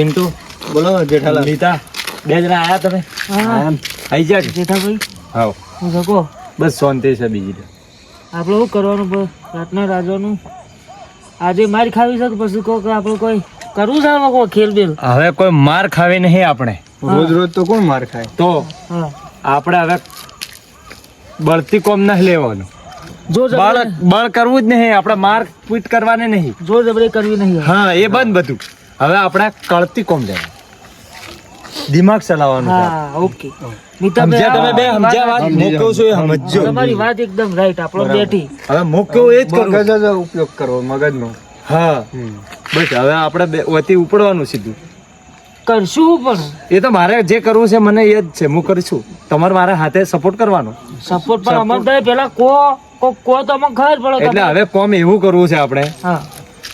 પિન્ટુ બોલો જેઠાલાલ. નીતા બે જણા આયા તમે? આઈ જા જેઠાભાઈ હાવ. હું શકો? બસ શાંતિ છે બીજી તો. આપણે શું કરવાનું રાતના રાજાનું? આજે માર ખાવી છે પછી કહો કે આપણે કોઈ કરવું છે કોઈ ખેલ બેલ? હવે કોઈ માર ખાવી નહીં આપણે. રોજ રોજ તો કોણ માર ખાય? તો આપણે હવે બળતી કોમ ના લેવાનું. જો બળ બળ કરવું જ નહીં આપણે માર પીટ કરવાને નહીં. જો જબરી કરવી નહીં હા એ બંધ બધું. હવે આપણે કળતી કોમ લેવાનું દિમાગ ચલાવવાનું હા ઓકે. સમજ્યા તમે બે? સમજ્યા વાત? વાત? છું એ સમજજો તમારી વાત એકદમ રાઈટ આપણો બેઠી. હવે હું એ જ કરું. મગજ જ ઉપયોગ કરવો મગજનો. હા. બસ હવે આપણે બે વતી ઉપડવાનું સીધું. કરશું પણ. એ તો મારે જે કરવું છે મને એ જ છે. હું કરીશું તમારે મારા હાથે સપોર્ટ કરવાનો. સપોર્ટ પણ અમર પેલા કો કો કો તો અમને ખબર પડે એટલે હવે કોમ એવું કરવું છે આપણે. હા.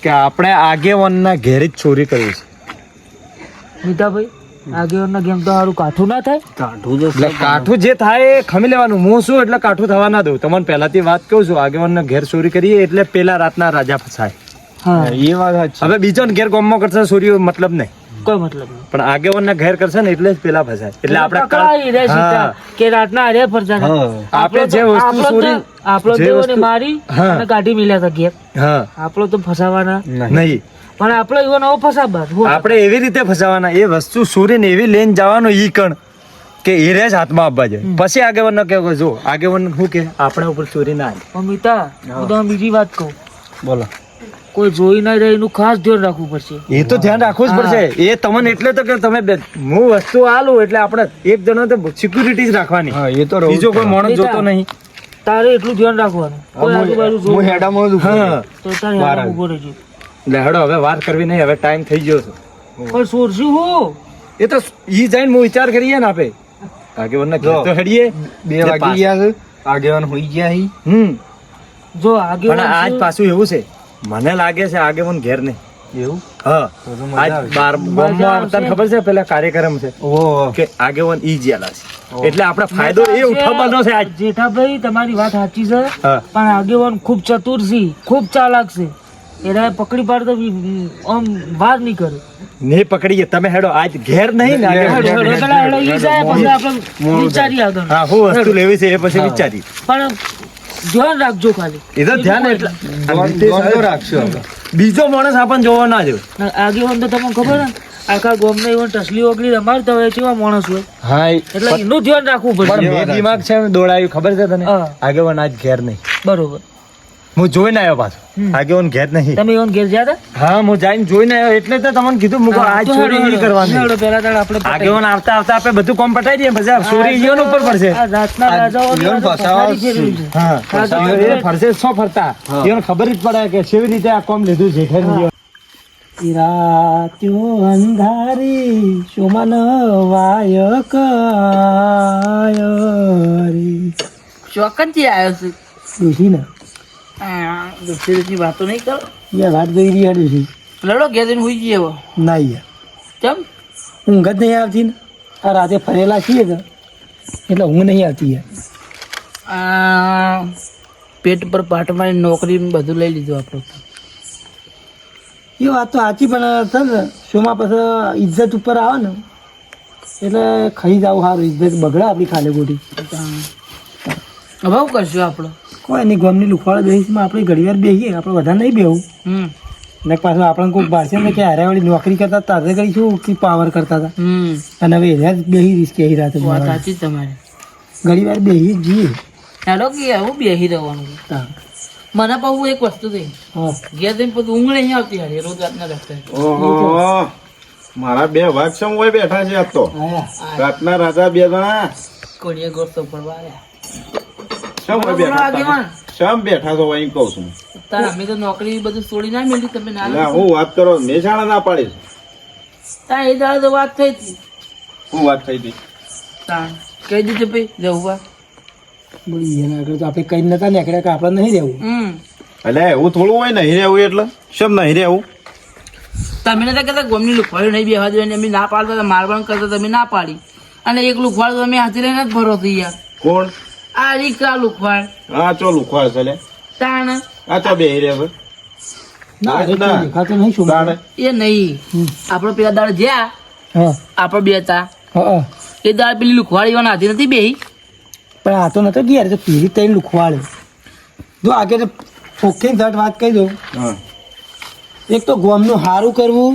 કે આપણે આગેવાનના ઘેર જ ચોરી કરી છે. મિતાભાઈ આગેવાનના ગેમ તો સારું કાઠું ના થાય? કાઠું એટલે કાઠું જે થાય એ ખમી લેવાનું. હું શું એટલે કાઠું થવા ના દઉં? તમને પહેલાથી વાત કહું છું આગેવાનના ઘેર ચોરી કરીએ એટલે પેલા રાતના રાજા ફસાય. હા. એ વાત હવે બીજો ઘેર ગોમમાં કરશે ચોરી મતલબ નહીં. કોઈ મતલબ નહીં. પણ આગેવાનના ઘેર કરશે ને એટલે જ પેલા ફસાય. એટલે આપણે કઈ રે સીતા કે રાતના આરે ફરજા હા. આપણે જે વસ્તુ ચોરી આપણો દેવને મારી અને કાઢી મિલ્યા હતા ઘેર. હા. આપણો તો ફસાવાના નહીં. પણ આપણો એવો નવો ફસાબાદ આપણે એવી રીતે ફસાવાના. એ વસ્તુ ચોરીને એવી લઈને જવાનો ઈ કણ કે એ જ હાથમાં આપવા જાય. પછી આગેવન કે જો આગેવાન શું કે આપણા ઉપર ચોરી ના મિતા હું તમને બીજી વાત કહું. બોલો. કોઈ જોઈ ના રહે એનું ખાસ ધ્યાન રાખવું પડશે. એ તો ધ્યાન રાખવું જ પડશે. એ તમને એટલે તો કે તમે બે- હું વસ્તુ આલું એટલે આપણે એક જણો તો સિક્યુરિટી જ રાખવાની. હા એ તો બીજો કોઈ માણસ જોતો નહીં. તારે એટલું ધ્યાન રાખવાનું. કોઈ આજુબાજુ હું હેડામાં જ તો તારે બહાર ઊભો રહેજો. એટલે હેડો હવે વાત કરવી નહીં હવે ટાઈમ થઈ ગયો છે. પણ સોરશું હું. એ તો ઈ જઈને હું વિચાર કરીએ ને આપે. આગેવાનના ઘેર તો હેડીએ. બે વાગી ગયા છે. આગેવાન હોઈ ગયા હી. હમ. જો આગેવાન પણ આજ પાછું એવું છે. મને લાગે છે આગેવાન ઘેર નહીં. એવું? હા. તો તો મજા આજ બાર ગામમાં તને ખબર છે પેલા કાર્યક્રમ છે? ઓહો કે આગેવાન ઈ જ્યાલા છે. એટલે આપણે ફાયદો એ ઉઠાવવાનો છે આજ. જેઠાભાઈ તમારી વાત સાચી છે. પણ આગેવાન ખૂબ ચતુર છે. ખૂબ ચાલાક છે. એને પકડી પાડતો આમ વાર નહીં કરે. ને પકડીએ. તમે હેડો. આજ ઘેર નહીં ને ઘેર, આગેવાન. ઘેર. હેડો, ઈ જાય પછી આપણે વિચારીએ આગળ. હા હું વસ્તુ લેવી છે એ પછી વિચારી પણ ધ્યાન રાખજો ખાલી. એ તો ધ્યાન એટલે તો રાખશું. બીજો માણસ આપણને જોવો ના જો આગેવાન તો તમને ખબર ને આખા ગોમને એવું ટસલી ઓગળી રમાડતા હવે કેવા માણસ હોય? હા એટલે એનું ધ્યાન રાખવું પડે દિમાગ છે ને દોડાયું ખબર છે તને. આગેવાન આજ ઘેર નહીં. બરોબર. હું જોઈને આવ્યો પાછો. આગેવાન ઘેર નહીં. તમે એવા ઘેર જ્યાં હા હું જઈને જોઈને આવ્યો એટલે તો તમને કીધું મુકો આ આજ ચોરી નહીં કરવાની. હેડો, પહેલા દાડે આપણે. આગેવાન આવતા આવતા આપણે બધું કોમ પટાઈ દઈએ પછી ચોરી ઈયોને ઉપર પડશે. આ રાતના રાજાઓ ઈયોને તો ફસાવા. હા ફસાવા ફરશે સો ફરતા? હા. ખબર જ પડે કે કેવી રીતે આ કોમ લીધું છે રાત્યો અંધારી સુમન વાયક ચોકનથી આવ્યો છું. ડોશી ને. દોસ્તી વાતો નહીં કરો. યાર વાત જોઈ રહી છે. લડો ઘેર જઈને હુઈ જઈએ. ના યાર. કેમ ઊંઘ જ નહીં આવતી ને. આ રાતે ફરેલા છીએ તો. એટલે ઊંઘ નહીં આવતી યાર. આ પેટ પર પાટ મારી નોકરી બધું લઈ લીધું આપણે. એ વાત તો સાચી પણ થશે ને શોમાં પછી ઇજ્જત ઉપર આવે ને. એટલે ખાઈ જાવ સારું. ઇજ્જત બગડે આપણી ખાલી ગોટી. હવે શું કરશું આપણે? કોઈ નહીં ગમની લુખવાડા બેસીમાં આપણે ઘડીવાર બેહીએ બેસીએ આપણે વધારે નહીં બેવું હમ. ને પાછું આપણને કોઈ ભાષે ને કે હારે વાળી નોકરી કરતા તારે ઘડી શું કે પાવર કરતા હતા? અને હવે એને જ બેસી રીસ કે રાતે વાત સાચી જ ઘણી વાર બેસી જ જઈએ. ચાલો કે આવું બેસી રહેવાનું. હા. મને પાછું એક વસ્તુ થઈ હા. ઘેર જઈને પછી ઊંઘ નહીં આવતી હારી રોજ રાતના રસ્તે મારા બે વાત છે હોય બેઠા છે આ તો. રાતના રાજા બે જણા. કોળીએ ગોસ્તો પડવા આવ્યા. બોલો, બેઠા. શમ બેઠા છો અહીં કહું છું? તાર અમે તો નોકરી બધું છોડી ના મેલી તમે ના હું વાત કરો મેશાણા ના પાડીશ તા એ દાડે તો વાત થઈ હતી. હું વાત થઈ હતી? તા કહી દીધું ભાઈ જવું એના આગળ તો આપણે કઈ નતા નીકળ્યા કે આપણે નહીં રહેવું. હમ. એટલે એવું થોડું હોય નહીં રહેવું એટલે? શમ નહીં રહેવું? તમે નતા કહેતા ગોમની લુખવાડી નહીં બેહવા દે અમે ના પાડતા મારવાનું કરતા તમે ના પાડી. અને એક લુખવાડ તમે હાથી લઈને જ ભરો થઈ યાર. કોણ? આ રીક્ષા લુખવાડ? આ ચો લુખવાડ છે લે. તાણ? આ ચો બેહી રહે છે ના હોય હવે. એ નહીં. આપણો પેલા દાડ જ્યાં હા. આપણે બે હતા. હા એ દાળ પેલી લુખવાડી વાળા હાથી નથી બેહી? પણ આ તો નતો ગયા તો પીરી તઈ લુખવાડે. જો આગળ ફોકે ઝટ વાત કહી દઉં. હા. એક તો ગોમનું સારું કરવું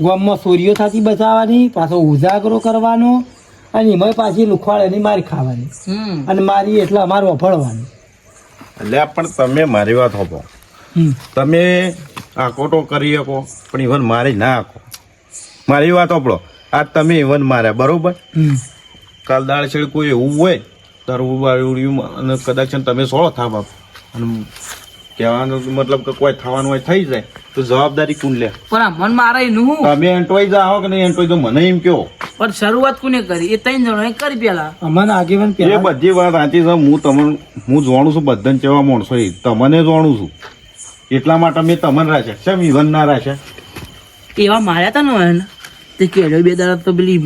ગોમમાં સોરીઓ થતી બચાવવાની પાછો ઉજાગરો કરવાનો અને એમાં પાછી લુખવાડેની મારી ખાવાની. અને મારી એટલે અમારું અફળવાનું એટલે પણ તમે મારી વાત હોપો તમે તમે આકોટો કરી શકો પણ ઇવન મારી ના આકો મારી વાત હોપડો આજ તમે ઇવન માર્યા બરોબર? કાલ દાળ છેડ કોઈ એવું હોય તરવું બાળ્યું અને કદાચ તમે સોળો થાપ આપો અને કહેવાનો મતલબ કે કોઈ થવાનું હોય થઈ જાય તો જવાબદારી કોણ લે. પણ આ મન મારે નું હું? તમે એન્ટવાઈ જાઓ કે નહીં એન્ટોઈ તો મને એમ કહો પણ શરૂઆત કોને કરી? એ ત્રણ જણોએ કરી પેલા. અમને આગેવાન એ બધી વાત સાચી છે. હું તમને હું જોણું છું બધાને કેવા માણસો એ. તમને જોણું છું. એટલા માટે મેં તમને રાખ્યા. કેમ ઈવન ના રાખ્યા? એવા માર્યા તા ને તે કેડો બે દાડા તો પેલી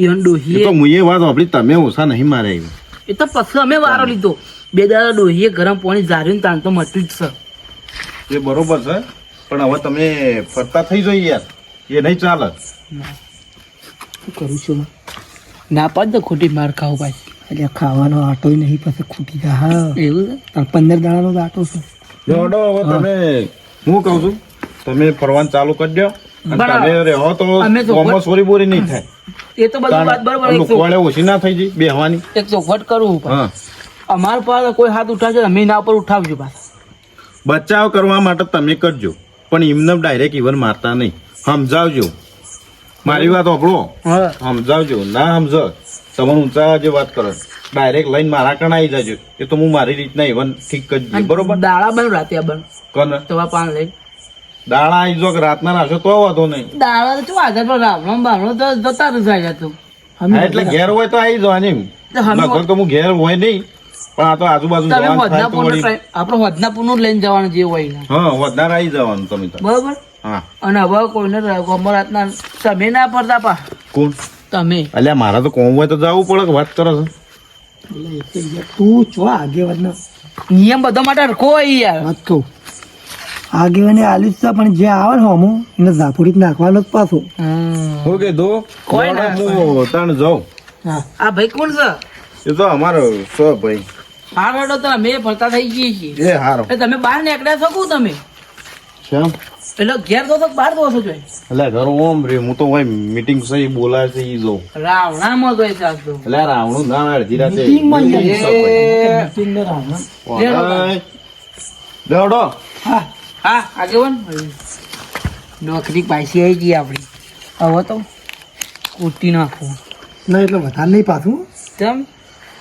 ઈવન એ ડોહીએ તો મુએ વાત આપણી તમે ઓછા નહીં મારે એ તો પછી અમે વારો લીધો. બે દાડા ડોહીએ ગરમ પાણી ઝારીને તાણ તો મટ્યું જ છે. એ બરોબર છે. પણ હવે તમે ફરતા થઈ જાય યાર. એ નહીં ચાલે. શું કરું છું? ના પાડ દો ખોટી માર ખાવ ભાઈ. એટલે ખાવાનો આટો નહીં પછી ખૂટી જા હા. એવું છે? પંદર દાડાનો આટો છે. જોડો હવે તમે હું કહું છું તમે ફરવાનું ચાલુ કરી દો. તો તો એ તો બધું વાત બરોબર એક ઓછી ના થઈ જાય બેહવાની. એક ચોખવટ કરવું હા. અમારા પાસે કોઈ હાથ ઉઠાવશે અમે એના ઉપર ઉઠાવજો પાછા. બચાવ કરવા માટે તમે કરજો પણ એમને ડાયરેક્ટ ઇવન મારતા નહીં. સમજાવજો. મારી વાત સાંભળો. સમજાવજો. ના સમજો તમને ઊંચા જે વાત કરો ડાયરેક્ટ લઈને મારા કણ આવી જજો. એ તો હું મારી રીતના ઇવન ઠીક કરી દઉં બરોબર? દાળા બન રાતે બન. કોને? તવા પાન લઈ. દાળા આવી જો રાતના રાખશો તો વાંધો નહીં. દાળા તો આધાર પર રાવણો બાવણો તો જતા જ જાય તું. એટલે ઘેર હોય તો આવી જવાની લગભગ તો હું ઘેર હોય નહીં. પણ આ તો આજુબાજુ આપણો હોદનાપુરનું જ લઈને જવાનું જે હોય ને હા વધારે આવી જવાનું તમે તો. બરોબર? હા. અને હવે કોઈને ગમો રાતના તમે ના પડતા પા. કોણ? તમે. અલ્યા મારા તો કોમ હોય તો જવું પડે કે વાત કરો છો? તું છો આગેવાન નિયમ બધા માટે રખો યાર. વાત કહું. આગેવાને આલ્યું છે પણ જે આવે ને હમું એને ઝાપુડી નાખવાનો જ પાછો. હું કીધું કોઈ ના. હું તણ જાઉં. આ ભાઈ કોણ છે? એ તો અમારો સો ભાઈ. હાર હેડો તો અમે ફરતા થઈ જઈએ છીએ. એ હારો. એટલે તમે બહાર નીકળ્યા છો કહું તમે? કેમ? એટલે ઘેર તો તો બહાર તો છો જોઈ એટલે ઘર ઓમ રે હું તો ભાઈ મીટિંગ સહી બોલાય છે ઈ જોઉં રાવણામાં ગઈ છે તો. એટલે રાવણું ના અડધી રાતે જ મીટિંગ નહીં. સપાઈ. મીટિંગને રાવણ. દેવડો હા હા આગેવન. નોકરી પાછી આવી ગઈ આપણી. હવે તો કૂટી નાખવું ના એટલે વધારે નહીં પાછું. કેમ?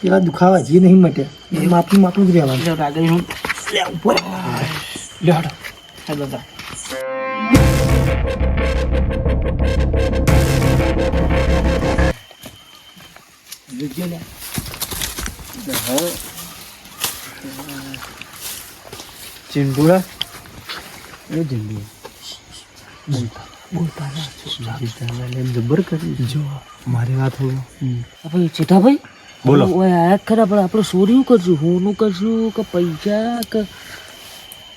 પેલા દુખાવા હજી નહીં મટ્યા માપનું માપનું જ રહેવાનું લે આગળ હું લે ઉપર લે હટો હેડો તા ચિંટુડા એ જબર કરી જો મારી વાત હોય ભાઈ ચેઠાભાઈ બોલો. ઓય આ ખરા પણ આપણે ચોરી કરશું હોનું કરશું કે પૈસા કે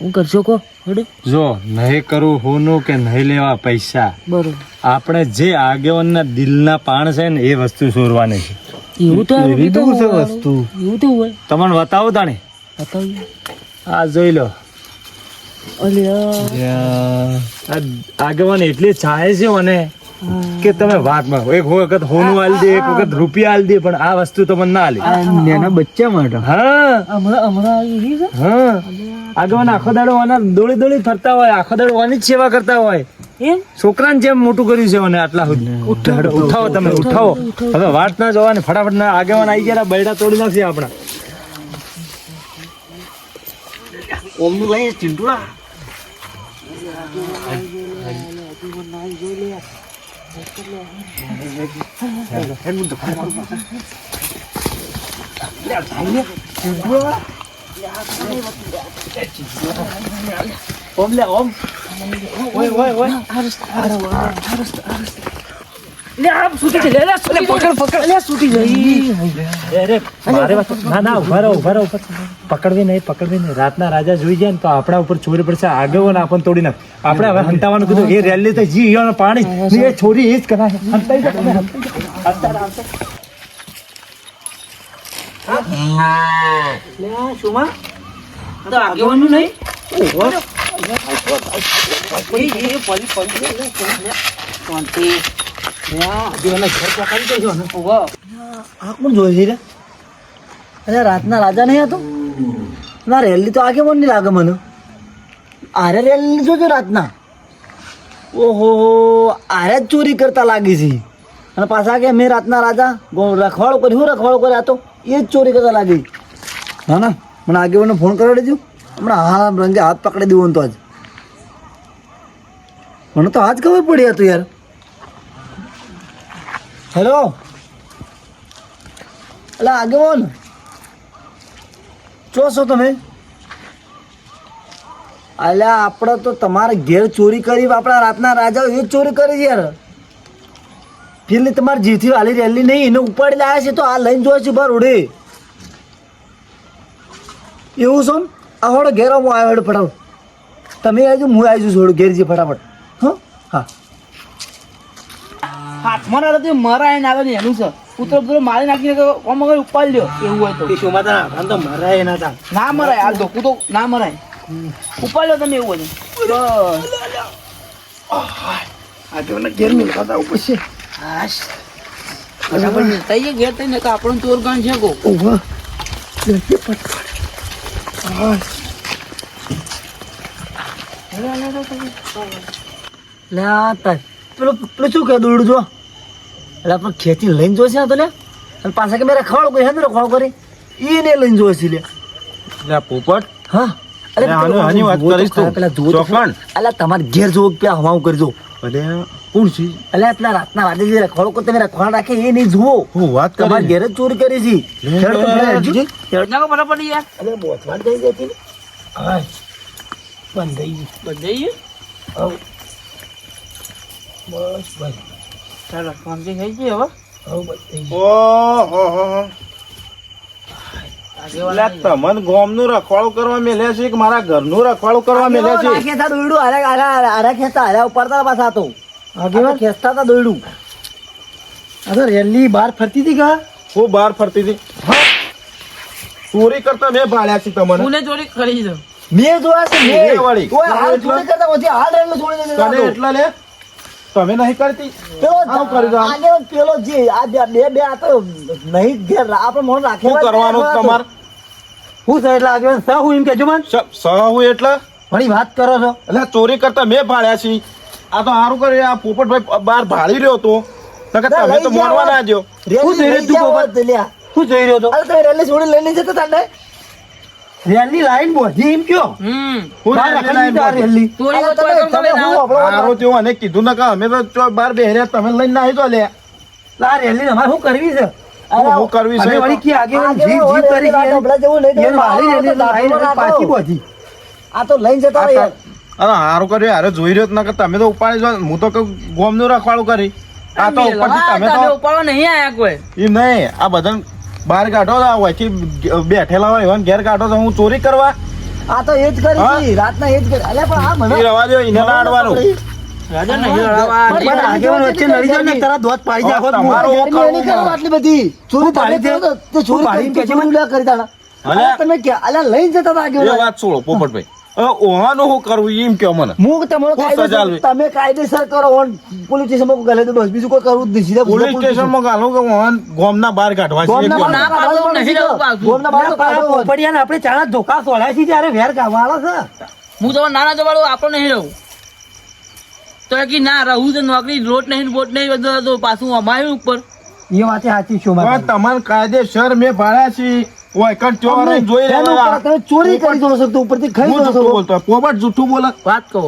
હું કરશો કો હડે. જો નહીં કરવું હોનું કે નહીં લેવા પૈસા. બરોબર. આપણે જે આગેવાનના દિલના પાણ છે ને એ વસ્તુ ચોરવાની છે. એવું તો એવી તો છે વસ્તુ. એવું તો હોય. તમને બતાવો તાણે? બતાવીએ. આ જોઈ લો. અલ્યા. આગેવાન એટલી ચાહે છે મને. કે તમે વાતમાં એક વખત હોનું આલી દે એક વખત રૂપિયા આલી દે પણ આ વસ્તુ તમને ના આલી નાના બચ્ચા માટે. હા. હમણાં હમણાં એવી છે? હા. આગળ આખો દાડો આના દોડી દોડી ફરતા હોય આખો દાડો આની જ સેવા કરતા હોય. છોકરાને જેમ મોટું કર્યું છે મને આટલા સુધી. ઉઠાવો. ઉઠાવો તમે ઉઠાવો. હવે વાત ના જોવાની ફટાફટ ના આગેવાન આવી ગયા બૈડા તોડી નાખશે આપણા. ઓમનું લઈ ચિંટુડા? 해문도 가야 달려. 누구야? 야, 엄래 엄. 왜, 왜, 왜? 알았어, 알았어, 알았어, 알았어. લે આ છૂટી ગઈ, લે, લે, છૂટી ગઈ. લે, છૂટી ગઈ. અરે મારે વાત ના ના ઊભા રહો ઊભા રહો પકડવી નહીં પકડવી નહીં. રાતના રાજા જોઈ જાય ને તો આપણા ઉપર ચોરી પડશે. આગળ ને આપણને તોડી નાખ. આપણે હવે હંતાવાનું કીધું એ રેલી તો જી ઈયોને પાણી. એ છોરી એ જ કરાય. હંતાઈ હંતાઈ તો નહીં? ઓહો. પડી, પડી, આ કોણ જોઈ અરે રાતના રાજા નહીં હતો ના રેલી તો આગે પણ નહીં લાગે મને. આરે રેલી જોજો રાતના. ઓહો, આરે જ ચોરી કરતા લાગી છે. અને પાછા કે મેં રાતના રાજા રખવાડો કર્યો. શું રખવાડો કર્યો? તો એ જ ચોરી કરતા લાગી. ના ના, મને આગેવાને ફોન કરવા દેજો. હમણાં હા, રંગે હાથ પકડી દેવો તો આજ. મને તો આજ ખબર પડી હતું યાર. હેલો એટલે આગેવાન. ચો છો તમે? એટલે આપણે તો તમારે ઘેર ચોરી કરી આપણા રાતના રાજાઓ એ જ ચોરી કરી યાર. પેલી તમારી જીથી વાલી રેલી નહીં, એને ઉપાડી લાયા છે તો આ લઈને જોયે છે બાર ઉડે. એવું છો આ હોડો ઘેર હું આવ્યો ફટાફટ. તમે આવજો હું આવી છું થોડું ઘેર છે ફટાફટ હં હા હાથમાં ના રહેતું, મરાય ને આવે ને એનું છે ઉતરો ઉતરો મારી નાખીને આમ આગળ ઉપાડી લ્યો એવું હોય તો શું માતા તો મરાય એના તા ના મરાય હાલ તો ના મરાય ઉપાડી લો તમે એવું હોય તો બસ આગેવાને ઘેર મિલતા ઉપર છે હાશ. બરાબર ને. તઈએ ઘેર થઈને કે આપણો ચોર ગણ છે કો ઓહો લે આ પેલું પેલું શું કહે દોડું જો? એટલે આપણે ખેંચી લઈને જોઈશે ને તો લે અને પાછા કે મેં રખવાડો કોઈ હે ને રખવાડો કરી? એને લઈને જોશે લે. લે પોપટ. હા. અરે આનું આની વાત કરીશ તો. પેલા તો ચોકણ અલા તમારે ઘેર જોવો કે પેલા હવાઉ કરજો અરે કોણ છે? અલે પેલા રાતના રાતે જે રખવાડો કો તમે રખવાડ રાખે એ નહીં જુઓ. હું વાત તમારે કરી ઘેર જ ચોરી કરી છે. ખેડ તો પેલા લે, હેડજો. મને પડી યાર અલે બોથવાડ ગઈ હતી ને. હા બંધ થઈ ગઈ બધે હવ. બસ ભાઈ ચાલો શાંતિ થઈ ગઈ હવે? બસ તમને ગોમનું રખવાળું કરવા મેલ્યા છે કે મારા ઘરનું રખવાળું કરવા મેલ્યા છે? આ ખેંચા દોયડું, આરા- આરા- આરા ઉપાડતા પાછા તો. આ ખેંચતા હતા દોયડું. આ રેલી બહાર ફરતી હતી કા? હું બહાર ફરતી હતી. ચોરી કરતા મેં ભાળ્યા છે તમને. પુણે ચોરી કરી છે. મેં જોયા છે, મેં. મેં વળી. હાલ ચોરી કરતા પછી હાલ રેલવે છોડી દેતા તને લે તમે નહીં કરતી? પેલો શું કરી દો આગે પેલો જે આ બે બે આ તો નહીં ઘેર આપણે મોન રાખે શું કરવાનું તમારે? હું છે એટલે આગેવાન સ હું એમ કેજો મન સહુ એટલે? ઘણી વાત કરો છો. એટલે ચોરી કરતા મેં ભાળ્યા છી આ તો સારું કરે આ પોપટભાઈ બહાર ભાળી રહ્યો તો નકર તમે તો મોનવા ના જો શું જઈ રહ્યો તું પોપટ? શું જઈ રહ્યો તો અરે તમે રેલી છોડી લઈને જતો તાંડે રેલી લાઈન બોધી એમ કયો? હમ. હું બહાર રેલી લાઈન રેલી. ચોરી તો તમે- કોઈ તમે ગમે હું ના. આપણો હારું થયું અને કીધું ને અમે તો બાર બે બેહર્યા તમે લઈને ના આવી તો લે આ રેલી અમારે શું કરવી છે? હું હું કરવી છે? વળી કે જીત જીત કરી મારી રેલી લાઈન પાછી બોધી. આ તો લઈને જતા અરે હારું કર્યું હારે જોઈ રહ્યો ના તમે તો ઉપાડી જો હું તો ગોમ ગોમનું રખવાળું કરી. આ તો ઉપરથી તમે તમે તો ઉપાડવા નહીં આયા કોઈ. એ નહીં આ બધા બહાર કાઢો તો વચ્ચે બેઠેલા હોય એવા ઘેર કાઢો તો હું ચોરી કરવા? આ તો એ જ કરી? રાતના એ જ કરી. અલ્યા પણ આ મને રવા દો એને લાડવાનું તમે લઈને જતા હતા એ આગેવાન. વાત છોડો પોપટભાઈ. ઓહાનું શું કરવું એમ કે મને. હું તમારો હું કાયદેસર- તમે કાયદેસર કરો ઓન પોલીસ સ્ટેશનમાં ગાલે તો બસ. બીજું કોઈ કરવું જ નહીં. સીધા પોલીસ સ્ટેશનમાં ગાલો કે ઓહાન ગોમના બહાર કાઢવા છે ગોમના બહાર નહીં. ગોમના બહાર કાઢો. પોપડિયાને આપણે ચાણા ધોકા સોળાય છીએ ત્યારે વેર ગાવાળો છે. હું તો નાના જવાળો આપણો નહીં રહું. તો કે ના રહું તો નોકરી લોટ નહીં બોટ નહીં બધું તો પાછું અમાયું ઉપર. એ વાતે સાચી પણ તમારે કાયદેસર મેં ભાડ્યા છે ઓય કણ ચોર જોઈ એના તમે ચોરી કરી દો છો તો ઉપરથી ખાઈ દો છો બોલતો પોપટ જૂઠું બોલે? વાત કહો.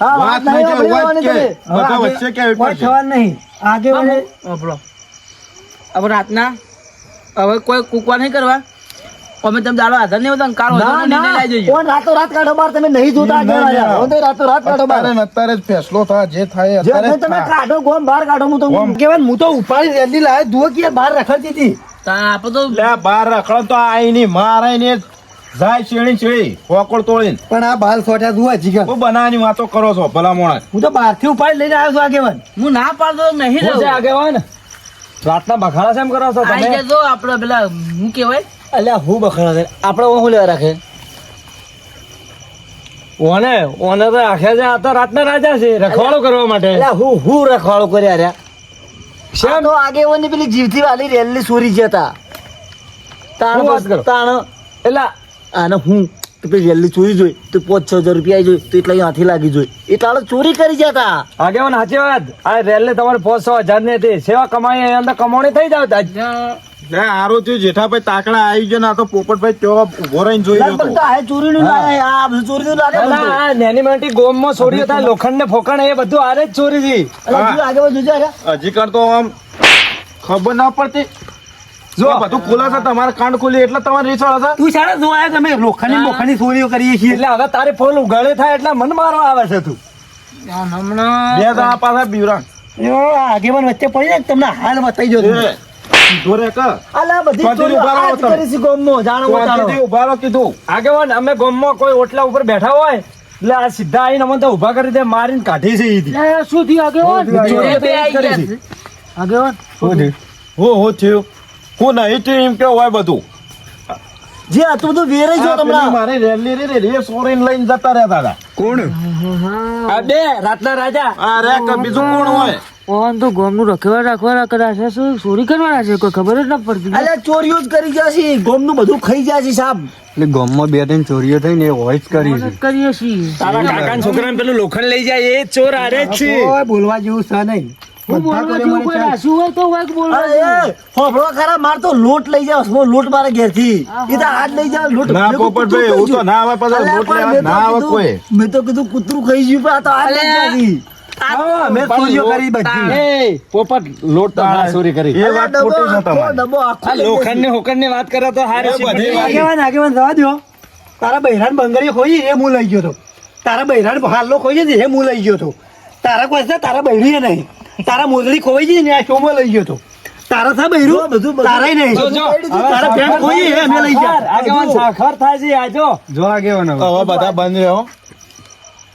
હા વાત વાત નહીં નહીં કે વાત કે. બધા વચ્ચે કેવી કોઈ થવાનું નહીં. આગેવાને આપણો હવે રાતના હવે કોઈ કૂકવા નહીં કરવા? અમે તમે દાડો આધાર નહીં હોતા લઈ ઓન રાતો રાત કાઢો બાર તમે નહીં જોતા આગળ આવ્યા. ઓન રાતો રાત કાઢો બાર. અત્યારે જ ફેસલો થાય જે થાય અત્યારે તમે કાઢો ગોમ બહાર કાઢો. હું તો કેવાય હું તો ઉપાડી રેલી લાવે જુઓ કે બહાર રખડતી હતી. તા આપણે તો. લે બાર રખડો તો આઈ ની મારે ને જાય શેણી શેણી પોકળ તોડીને. પણ આ બાલ સોટ્યા જુઓ જીગર. હું બનાવવાની વાતો કરો છો ભલા મોણા. હું તો બહારથી ઉપાડી લઈને આવ્યો છું આગેવાન. હું ના પાડતો નહીં છે આગેવાન? રાતના બખાડા કરો છો આઈ તમે? જજો આપણે પેલા હું કહેવાય? અલ્યા હું બખડા છે? આપણે હું લેવા રાખે? ઓને ઓને તો આખે છે આ તો રાતના રાજા છે રખવાડો કરવા માટે. અલ્યા હું હું રખવાડો કર્યા રહ્યા? શેમ? આ તો આગેવાનની પેલી જીવતી વાલી રેલની સોરી જતા તાણ શું વાત કરો? તાણ. એટલે આને હું તો પેલી રેલની ચોરી જોઈ તો પાંચ છ હજાર રૂપિયા જોઈ તો એટલા હાથી લાગી જોઈ. એટલા ચોરી કરી જતા આગેવાન સાચી વાત. આ રેલ ને તમારે પાંચસો હજાર ને સેવા કમાઈ અંદર કમાણી થઈ જાવ લે આરો થયું જેઠાભાઈ તાકડા આવી ગયો ને તો પોપટભાઈ તેઓ ઊભો રહીને જોઈ રહ્યો તો. આ ચોરીનું લાગે આ બધું ચોરીનું લાગે અલા, બધું. આ નેની મોટી ગોમમાં ચોરીઓ લોખંડ ને ફોકણ એ બધું આરે જ ચોરી થી અલા, જોજો આગેવાન જોજો અરે. હજી કર તો આમ ખબર ના પડતી. જો. બધું ખુલાસા તમારે કાંડ ખુલી એટલે તમારે રીસાળ હતા તું સારા જોયા તમે લોખંડની મોખંડની ચોરીઓ કરીએ છીએ. એટલે હવે તારે ફોન ઉગાડે થાય એટલે મન મારવા આવે છે તું. હમણાં બે પાછા બીવરા આગેવાન વચ્ચે પડી જાય ને તમને હાલ બતાવી દો એ, રે. અલા બધી આ. કરી છે ગામમાં, જાણો. કીધું. આગેવાન અમે ગોમમાં કોઈ ઓટલા ઉપર બેઠા હોય એટલે આ સીધા આઈને અમને તો ઊભા કરી દે મારીને કાઢી છે ઈ થી. શું થયું આગેવાન? ચોરીઓ તો કરી છે. આગેવાન? હો હો થયું? હું નહીં થયું એમ કેવું હોય બધું? જે હતું બધું વેરે જો આ તમને મારે રેલી રે રે રે સોરીને લઈને જતા રહેતા હતા. કોણ? આ બે રાતના રાજા. આ રે કે બીજું કોણ હોય? ઓન તો ગોમનું રખેવા રાખવા કદાચ છે શું ચોરી કરવાના છે? કોઈ ખબર જ ન પડતી. અલ્યા ચોરીઓ જ કરી ગયા છે ગોમનું બધું ખાઈ ગયા છે સાહેબ એટલે ગામમાં બે ત્રણ ચોરીઓ થઈ ને એ હોય જ કરી છે. કરીએ છીએ. તારા કાકાના છોકરાને પેલું લોખંડ લઈ જાય એ ચોર આરે છે. ઓય બોલવા જેવું છે નહીં. લોટ લઈ જાવ. લોટ મારે ઘેરથી. એ તો હાથ લઈ જાવ લોટ ના પોપટભાઈ, કૂતરું તો ના આવે પાછા લોટ લેવા મેં તો ના આવે કીધું- કોઈ. મેં તો કીધું કૂતરું ખાઈ ગયું પણ આ તો હાથ લઈ અલ્યા. જાવી. હા, મેં ચોરીઓ કરી બધી. એ પોપટ લોટ તો ચોરી કરી. એ વાત ખોટી છે તમારી. ડબ્બો આખો આ લઈ લોખંડ ને હોકંડની વાત કરે તો હારે એ બધી વાત. આગેવાન આગેવાન જવા દો તારા બૈરાન બંગડી ખોઈ એ હું લઈ ગયો તો. તારા બૈરાન હાલો ખોઈ છે એ હું લઈ ગયો તો. તારા કોઈ છે તારા બૈરી નહીં. તારા મોજડી ખોઈ છે ને આ શોમાં લઈ ગયો તો. તારા થા બૈરું? તારાય નહીં. જો, જો. તારા ખોઈ એ અમે લઈ ગયા. આગેવાન સાખર થાય છે આજો જો. આગેવાન. હવે. બધા બંધ રહ્યો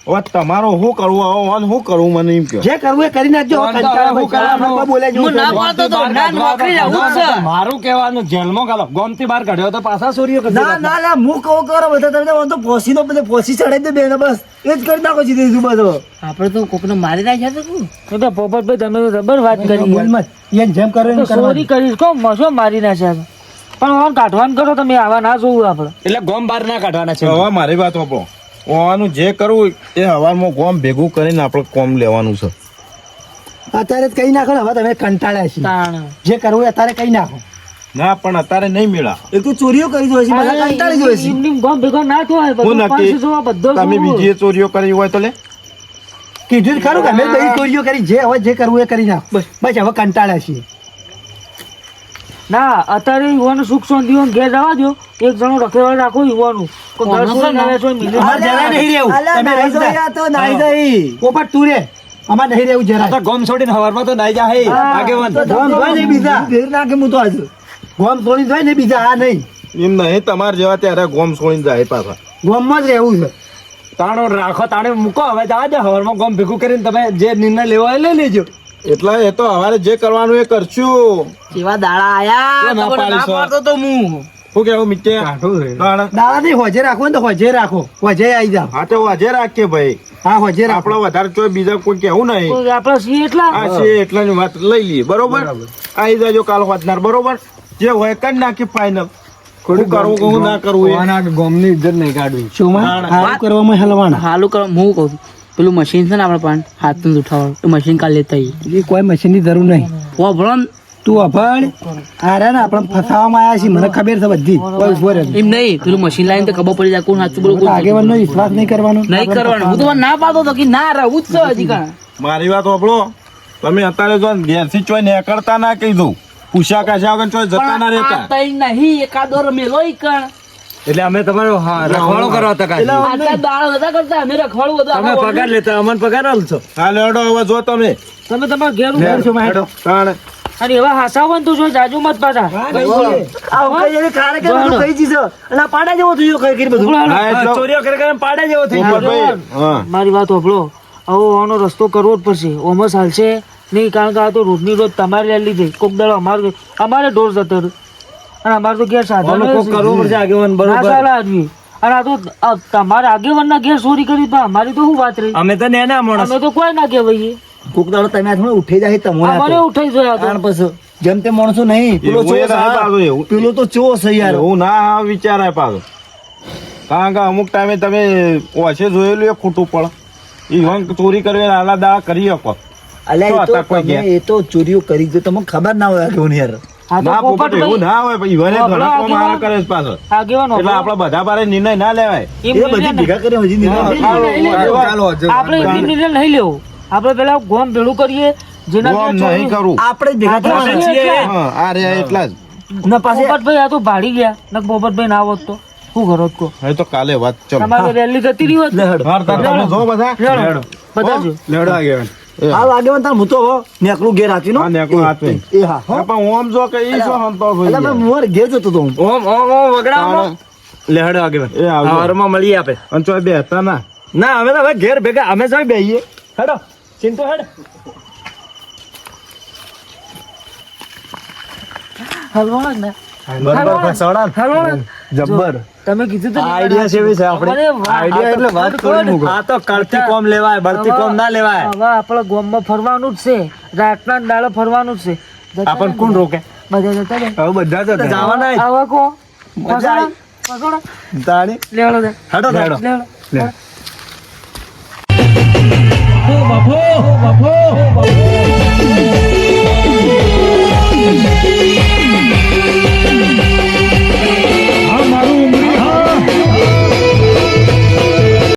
હવે તમારો શું કરવું હવે ઓન શું કરવું મને એમ કે જે કરવું એ કરી નાખજો. વાંધો કંટાળા હવે હું કંટાળા કરવાનું? કોઈ બોલે હું ના પાડતો તો ના નોકરી જવું છે મારું કહેવાનું જેલમાં ગાલો ગોમથી બહાર કાઢ્યો તો પાછા સોરીઓ ના ના ના હું કહો કરો બધા તમને વાંધો તો ફોસી દો બધે ફોસી ચડાવી દે બેને બસ. એ જ કરી નાખો સીધે સીધું બધો. આપણે તો કોકને મારી નાખ્યા તો શું? તો પોપટભાઈ તમે તો જબર વાત કરી મત. એને જેમ કરે એમ તો કરીશ. કો મસો મારી નાખ્યા પણ ઓન કાઢવાનું કરો તમે આવા ના જોવું આપણે. એટલે ગોમ બહાર ના કાઢવાના છે. હવે મારી વાત વાપરો ઓવાનું જે કરવું એ હવામાં કોમ ભેગું કરીને આપણે કોમ લેવાનું છે. અત્યારે કઈ નાખો ને હવે તમે કંટાળ્યા છીએ જે કરવું અત્યારે કઈ નાખો. ના પણ અત્યારે નહીં મેળા. એ તો ચોરીઓ કરી જોઈ છે બધા કંટાળી જોઈ છે. એમની ગોમ ભેગો ના થયો બધો પાંચસો જોવા બધો તમે બીજી ચોરીઓ કરી હોય તો લે. કીધું જ ખરું કે અમે બધી ચોરીઓ કરી જે હવે જે કરવું એ કરી નાખો. બસ. બસ હવે કંટાળ્યા છીએ. ના અત્યારે યુવાનું સુખ શાંતિ હોય ને ઘેર જવા દો એક જણો રખેવાળ રાખો યુવાનું. છોડીને. પોપટ તું રે. અમાર નહીં રહેવું જરા તો ગોમ છોડીને હવારમાં તો નાઈ જાય. આગેવાન. ગોમ હોય ને બીજા. ઘેર નાખે હું તો આજ ગોમ છોડી જાય ને બીજા આ નહીં. એમ નહીં તમારે જેવા ત્યારે ગોમ છોડીને જાય પાછા. ગોમમાં જ રહેવું છે. તાણો રાખો તાણે મૂકો હવે જવા દે હવારમાં ગોમ ભેગું કરીને તમે જે નિર્ણય લેવો એ લઈ લેજો. એટલે એ તો હવારે જે કરવાનું એ કરશું. કેવા દાડા આયા ના? પાડતો તો હું. શું કેવું મિત્ય દાડા. નહીં હોજે રાખો ને તો હોજે રાખો. હોજે આવી જાવ હા તો હોજે રાખીએ ભાઈ. હા હોજે રાખો. વધારે ચોય બીજા કોઈ કેવું નહીં. આપણે છીએ એટલા? સી એટલા ની વાત લઈ લઈએ બરોબર? આવી જાજો કાલ હોજનાર બરોબર? જે હોય કરી નાખી ફાઈનલ શું કરવું કહું ના કરવું. આના ઇજ્જત નહીં કાઢવી. શું કરવામાં હલવાના. હાલું કરવા હું કહું છું. પેલું મશીન છે ને આપણે પણ હાથનું ઉઠાવવાનું. એ મશીન કાલ લેતા એ કોઈ મશીનની જરૂર નહીં. વાપરો ભણ તું અભણ આરે ને આપણે ફસાવામાં આવ્યા છીએ મને ખબર છે બધી. કોઈ ઊભો રહે એમ નહીં પેલું મશીન લાવીને તો ખબર પડી જાય કોણ સાચું બોલું. આગેવાનનો વિશ્વાસ નહીં કરવાનો. નહીં કરવાનું. હું તો ના પાડતો તો કે ના રહું જ છે હજી કાં મારી વાત સાંભળો તમે અત્યારે જો ઘેરથી ચોય નીકળતા ના કીધું. પૂછ્યા કાશ્યા વગર ચોય જતા ના રહેતા. નહીં એકાદો મેલો કણ. એટલે અમે તમારો રખવાડો કરવા હતા કાલે. આટલા દાળ હતા કરતા અમે રખવાડું બધું તમે પગાર લેતા અમને પગાર આલશો હા લેડો હવે જો તમે. તમે તમારા ઘેર ઊભો છો મારે. હેડો તાણે. અને એવા હાસાવો ને તો જો જાજુ મત પાછા. આ ઉકાઈ જઈને કારે કે તું કઈ દીધો. અને પાડા જેવો થયો કઈ કરી બધું. હા ચોરીઓ કરે કરે પાડા જેવો થઈ ગયો. હા. મારી વાત હોભળો. આવો આનો રસ્તો કરવો જ પડશે. ઓમસ હાલશે નહીં કારણ કે આ તો રોજની રોજ તમારે લે લીધી કોક દાડો અમારે અમારે ઢોર જતો રહ્યો. અને અમારે તો ઘેર સાધન કરવું પડશે આગેવાન બરોબર. ચાલે આદમી. અને આ તો તમારે આગેવાનના ઘેર ચોરી કરી પણ અમારી તો શું વાત રહી? અમે તો નેના માણસ. અમે તો કોઈ ના કહેવાય કોક દાડો તમે આ થોડું ઉઠી જાય તમને અમારે ઉઠાઈ જાય કારણ પછી જેમ તે માણસો નહીં પેલો એવું એ ચો. પેલો તો ચો છે યાર. હું ના વિચારાય પાછો. કારણ કે અમુક ટાઈમે તમે ઓછે જોયેલું એ ખોટું પડે ઈવન ચોરી કરવી આલા દાડા કરી શકો. અલ્યા એ તો ગયા? એ તો ચોરીઓ કરી દો તમને ખબર ના હોય આગેવાન યાર. આ તો ના પોપટ એવું ના હોય પણ ઈવને ઘણા કામ કરે છે પાછો. એટલે આપડે બધા બારે નિર્ણય ના લેવાય. એ બધી ભેગા કરી હજી નિર્ણય નહીં. ચાલો, ચાલો હજુ આપણે નિર્ણય નહીં લેવો. આપણે પેલા ગોમ ભેળું કરીએ જેના નહીં ચોરી- આપણે ભેગા થવાના. છીએ. આ રહ્યા એટલા જ. ના પોપટભાઈ આ તો ભાડી ગયા. નક પોપટભાઈ ના હોત તો. શું કરો તો હવે તો કાલે વાત ચલો. તમારે રેલી જતી રહી હોત બધા. લેડો. એ લાગે મને તાર મૂતો હો. નેકલું ઘેર હાચી નો હા, નેકળું હાચવી. એ હા પણ ઓમ જો કે ઈ શું હંતો હોય એટલે મેં મોર ઘેર જતો તો ઓમ ઓમ ઓમ ઓમ વગડામાં? આગે એ આવજો. હવારમાં મળીએ આપે. અને ચોય બેસતા ના. ના અમે તો હવે ઘેર ભેગા અમે સૌ બેહીએ. હેડો ચિંતો હેડ. હલવાના. ને બરોબર હલવાના. જબ્બર. તમે કીધું તો આઈડિયા છે ભાઈ આપણે. આઈડિયા એટલે વાત કરું હું આ તો કળતી કોમ લેવાય બળતી કોમ ના લેવાય. હવે આપણે ગોમમાં ફરવાનું જ છે. રાતના દાડો ફરવાનું જ છે. આપણ કોણ રોકે? બધા જતા રે હવે બધા જતા જવાના હવે કો મજા આવી. તાણી લેવડો દે. હડો લેવડો. લેવડો. હો બાપો હો બાપો બાપો.